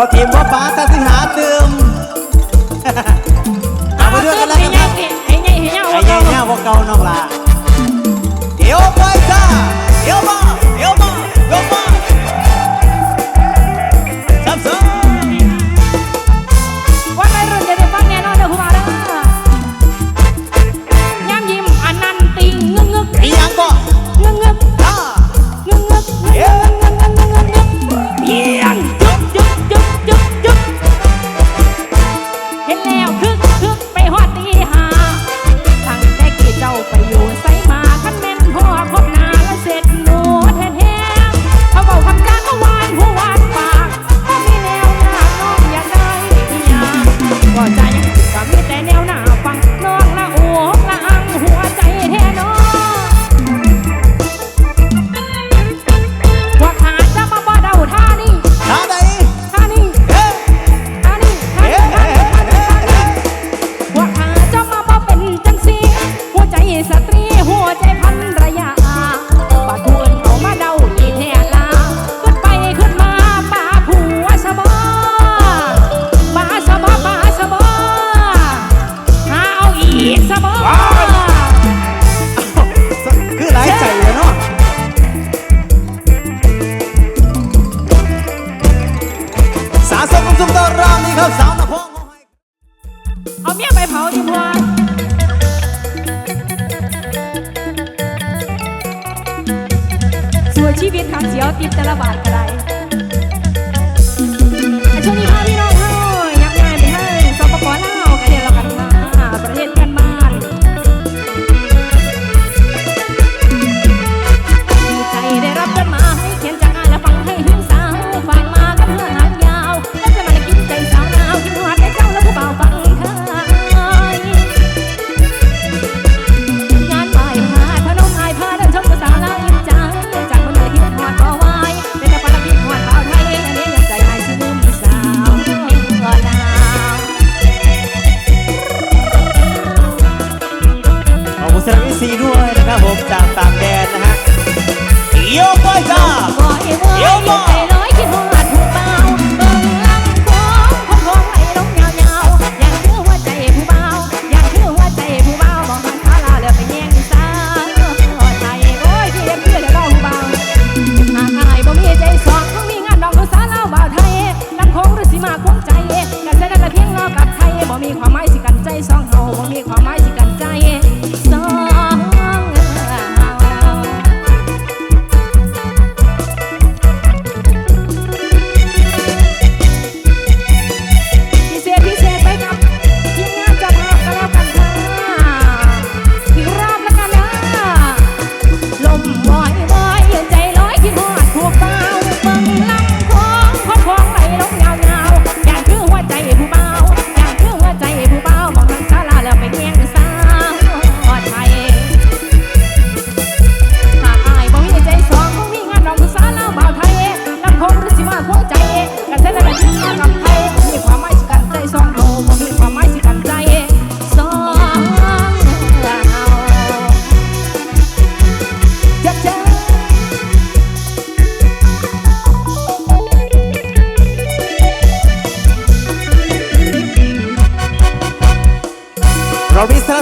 อทีมว่าป้าตาสิหาเติมอาไปด้วยกันแล้วกันครับไอ้ใหญ่เหี้ยวไอ้ใหญ่เหี้ยพวกเก่าน้องล่ะเดี๋ยวไปจ้าเดี๋ยวมา ชีวิตคำเสียวติดตะละบาทก็ได้